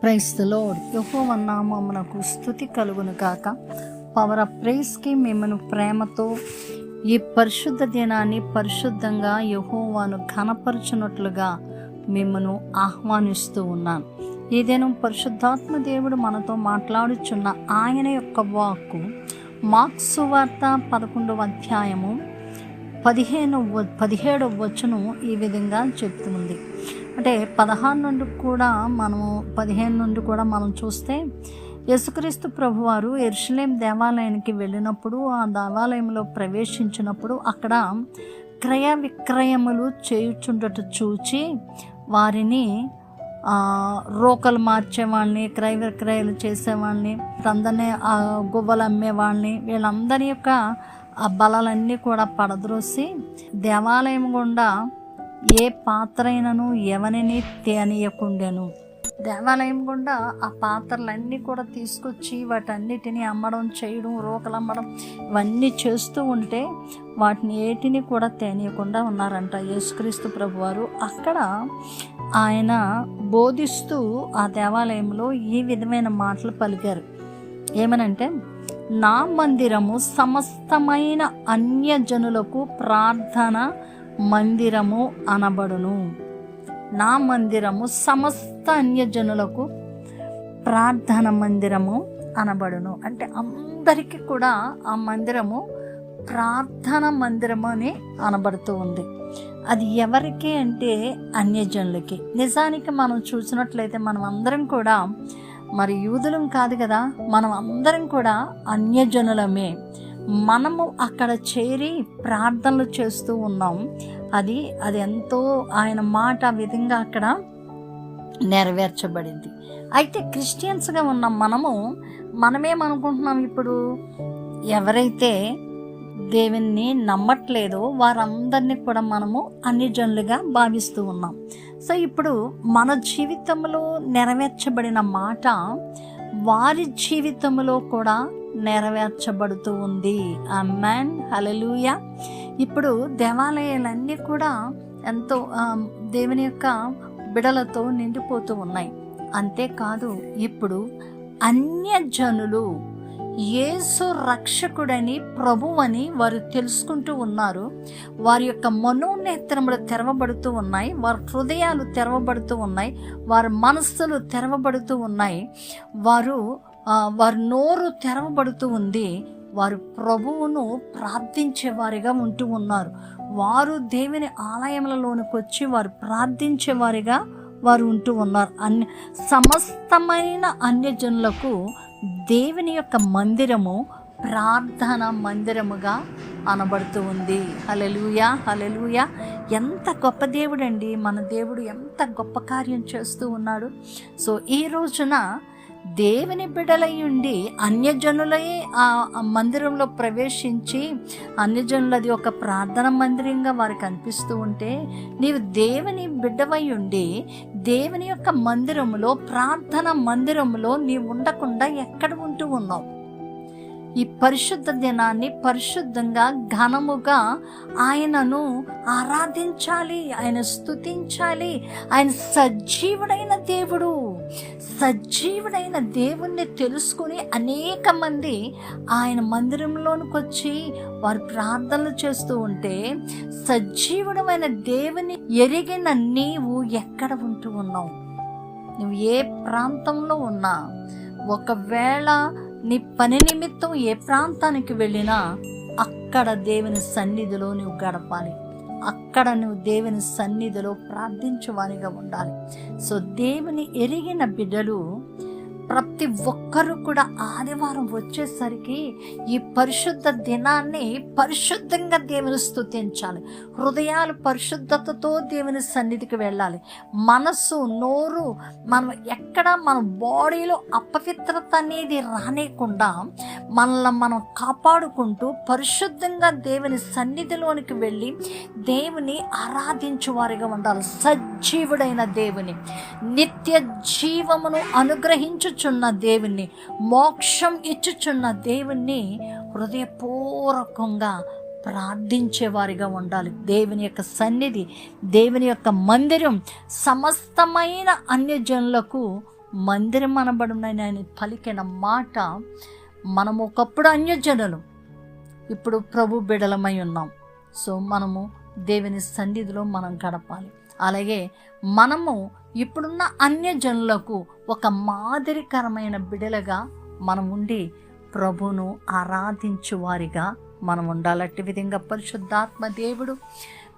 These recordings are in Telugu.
క్రైస్తలో ద లోడ్ యహోవ నామమునకు స్థుతి కలుగును కాక పవర్ ఆఫ్ ప్రైస్కి మిమ్మల్ని ప్రేమతో ఈ పరిశుద్ధ దినాన్ని పరిశుద్ధంగా యహోవాను ఘనపరచునట్లుగా మిమ్మను ఆహ్వానిస్తూ ఉన్నాను. ఏదైనా పరిశుద్ధాత్మ దేవుడు మనతో మాట్లాడుచున్న ఆయన యొక్క వాక్కు మార్క్సు వార్త పదకొండవ అధ్యాయము పదిహేను పదిహేడవ వచనం ఈ విధంగా చెప్తుంది. అంటే పదహారు నుండి కూడా మనము పదిహేను నుండి కూడా మనం చూస్తే యేసుక్రీస్తు ప్రభువారు ఎరుషలేం దేవాలయానికి వెళ్ళినప్పుడు ఆ దేవాలయంలో ప్రవేశించినప్పుడు అక్కడ క్రయ విక్రయములు చేయుచుండట చూచి వారిని రోకలు మార్చేవాళ్ళని క్రయ విక్రయాలు చేసేవాళ్ళని అందరినీ గువ్వలు అమ్మేవాళ్ళని వీళ్ళందరి యొక్క ఆ బలాలన్నీ కూడా పడద్రోసి దేవాలయం గుండా ఏ పాత్రైనను అయినను ఎవరిని తేనీయకుండాను. దేవాలయం గుండా ఆ పాత్రలన్నీ కూడా తీసుకొచ్చి వాటన్నిటిని అమ్మడం చేయడం రోకలు అమ్మడం ఇవన్నీ చేస్తూ ఉంటే వాటిని ఏటిని కూడా తేనీయకుండా ఉన్నారంట యేసుక్రీస్తు ప్రభు వారు అక్కడ ఆయన బోధిస్తూ ఆ దేవాలయంలో ఈ విధమైన మాటలు పలికారు. ఏమనంటే నా మందిరము సమస్తమైన అన్యజనులకు ప్రార్థన మందిరము అనబడును. నా మందిరము సమస్త అన్యజనులకు ప్రార్థన మందిరము అనబడును. అంటే అందరికీ కూడా ఆ మందిరము ప్రార్థన మందిరము అని అనబడుతూ ఉంది. అది ఎవరికి అంటే అన్యజనులకి. నిజానికి మనం చూసినట్లయితే మనం అందరం కూడా మరి యూదులం కాదు కదా మనం అందరం కూడా అన్యజనులమే. మనము అక్కడ చేరి ప్రార్థనలు చేస్తూ ఉన్నాం. అది అది ఎంతో ఆయన మాట విధంగా అక్కడ నెరవేర్చబడింది. అయితే క్రిస్టియన్స్గా ఉన్న మనము మనమేమనుకుంటున్నాం ఇప్పుడు? ఎవరైతే దేవుణ్ణి నమ్మట్లేదో వారందరినీ కూడా మనము అన్ని జనులుగా భావిస్తూ ఉన్నాం. సో ఇప్పుడు మన జీవితంలో నెరవేర్చబడిన మాట వారి జీవితంలో కూడా నెరవేర్చబడుతూ ఉంది. అమ్మాన్ హలలుయ ఇప్పుడు దేవాలయాలన్నీ కూడా ఎంతో దేవుని యొక్క బిడలతో నిండిపోతూ ఉన్నాయి. అంతేకాదు ఇప్పుడు అన్యజనులు యేసు రక్షకుడని ప్రభువని వారు తెలుసుకుంటూ ఉన్నారు. వారి యొక్క మనోనేత్రములు తెరవబడుతూ ఉన్నాయి. వారి హృదయాలు తెరవబడుతూ ఉన్నాయి. వారి మనస్సులు తెరవబడుతూ ఉన్నాయి. వారు వారి నోరు తెరవబడుతూ ఉంది. వారు ప్రభువును ప్రార్థించేవారిగా ఉంటూ ఉన్నారు. వారు దేవుని ఆలయములలోనికి వచ్చి వారు ప్రార్థించేవారిగా వారు ఉంటూ ఉన్నారు. అన్ని సమస్తమైన అన్యజనులకు దేవుని యొక్క మందిరము ప్రార్థన మందిరముగా అనబడుతూ ఉంది. హలెలుయ హలలుయ ఎంత గొప్ప దేవుడండి. మన దేవుడు ఎంత గొప్ప కార్యం చేస్తూ ఉన్నాడు. సో ఈ రోజున దేవుని బిడలయ్యుండి అన్యజనులయే ఆ మందిరంలో ప్రవేశించి అన్యజనులది ఒక ప్రార్థన మందిరంగా వారికి అనిపిస్తూ ఉంటే నీవు దేవుని బిడ్డవై ఉండి దేవుని యొక్క మందిరములో ప్రార్థన మందిరములో నీవు ఉండకుండా ఎక్కడ ఉంటూ ఉన్నావు? ఈ పరిశుద్ధ దినాన్ని పరిశుద్ధంగా ఘనముగా ఆయనను ఆరాధించాలి ఆయన స్థుతించాలి ఆయన సజీవుడైన దేవుడు. సజీవుడైన దేవుణ్ణి తెలుసుకుని అనేక మంది ఆయన మందిరంలోనికి వచ్చి వారు ప్రార్థనలు చేస్తూ ఉంటే సజీవుడమైన దేవుని ఎరిగిన నీవు ఎక్కడ ఉంటూ ఉన్నావు? నువ్వు ఏ ప్రాంతంలో ఉన్నా? ఒకవేళ నీ పని నిమిత్తం ఏ ప్రాంతానికి వెళ్ళినా అక్కడ దేవుని సన్నిధిలో నువ్వు గడపాలి. అక్కడ నువ్వు దేవుని సన్నిధిలో ప్రార్థించువానిగా ఉండాలి. సో దేవుని ఎరిగిన బిడ్డలు ప్రతి ఒక్కరూ కూడా ఆదివారం వచ్చేసరికి ఈ పరిశుద్ధ దినాన్ని పరిశుద్ధంగా దేవుని స్థుతించాలి. హృదయాలు పరిశుద్ధతతో దేవుని సన్నిధికి వెళ్ళాలి. మనస్సు నోరు మనం ఎక్కడ మన బాడీలో అపవిత్రత అనేది రానేకుండా మనల్ని మనం కాపాడుకుంటూ పరిశుద్ధంగా దేవుని సన్నిధిలోనికి వెళ్ళి దేవుని ఆరాధించు వారిగా ఉండాలి. సజీవుడైన దేవుని నిత్య జీవమును అనుగ్రహించుచున్న దేవుని దేవుణ్ణి మోక్షం ఇచ్చుచున్న దేవుణ్ణి హృదయపూర్వకంగా ప్రార్థించేవారిగా ఉండాలి. దేవుని యొక్క సన్నిధి దేవుని యొక్క మందిరం సమస్తమైన అన్యజనులకు మందిరం అనబడిన ఆయన పలికిన మాట మనము ఒకప్పుడు అన్యజనులు. ఇప్పుడు ప్రభు బిడలమై ఉన్నాం. సో మనము దేవుని సన్నిధిలో మనం గడపాలి. అలాగే మనము ఇప్పుడున్న అన్యజనులకు ఒక మాదిరికరమైన బిడలుగా మనం ఉండి ప్రభును ఆరాధించు వారిగా మనం ఉండాలట్టి విధంగా పరిశుద్ధాత్మ దేవుడు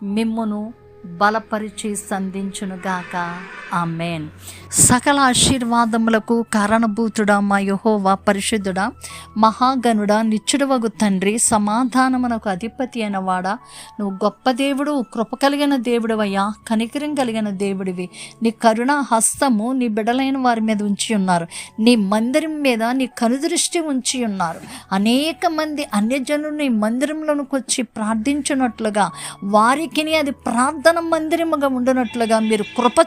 మిమ్మును బలపరిచి సంధించునుగాక. ఆమెన్. సకల ఆశీర్వాదములకు కారణభూతుడా మా యహోవా పరిశుద్ధుడా మహాగనుడా నిచ్చుడవగు తండ్రి సమాధానమునకు అధిపతి అయిన వాడా. నువ్వు గొప్ప దేవుడు కృప కలిగిన దేవుడివయ్యా కనికరం కలిగిన దేవుడివి. నీ కరుణ హస్తము నీ బిడలైన వారి మీద ఉంచి ఉన్నారు. నీ మందిరం మీద నీ కనుదృష్టి ఉంచి ఉన్నారు. అనేక మంది అన్యజనులు నీ మందిరంలోనికి వచ్చి ప్రార్థించినట్లుగా వారికి అది ప్రార్థన మందిరముగా ఉండినట్లుగా మీరు కృప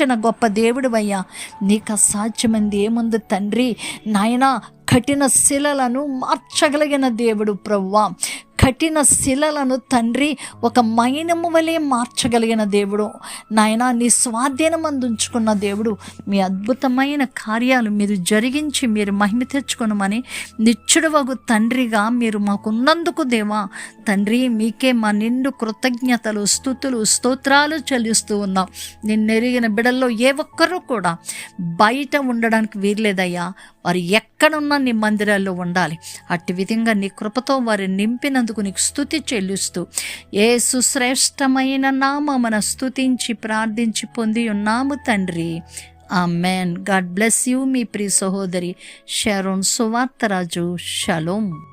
చూపించిన గొప్ప దేవుడివయ్యా. నీకు అసాధ్యమైంది ఏముంది తండ్రి? నాయన కఠిన శిలలను మార్చగలిగిన దేవుడు ప్రవ్వా. కఠిన శిలలను తండ్రి ఒక మైనము వలె మార్చగలిగిన దేవుడు. నాయన నీ స్వాధీనం అందించుకున్న దేవుడు. మీ అద్భుతమైన కార్యాలు మీరు జరిగించి మీరు మహిమ తెచ్చుకునమని నిచ్చుడవగు తండ్రిగా మీరు మాకున్నందుకు దేవా. తండ్రి మీకే మా నిండు కృతజ్ఞతలు స్థుతులు స్తోత్రాలు చెల్లిస్తూ ఉన్నాం. నిన్నెరిగిన బిడల్లో ఏ ఒక్కరూ కూడా బయట ఉండడానికి వీర్లేదయ్యా వారు ఎక్కడున్నా నీ మందిరాల్లో ఉండాలి. అట్టి విధంగా నీ కృపతో వారు నింపినందుకు నీకు స్థుతి చెల్లిస్తూ ఏ సుశ్రేష్టమైన నామమున స్థుతించి ప్రార్థించి పొంది ఉన్నాము తండ్రి. Amen God bless you మీ ప్రియ సహోదరి షరోన్ సువార్తరాజు. షలోం.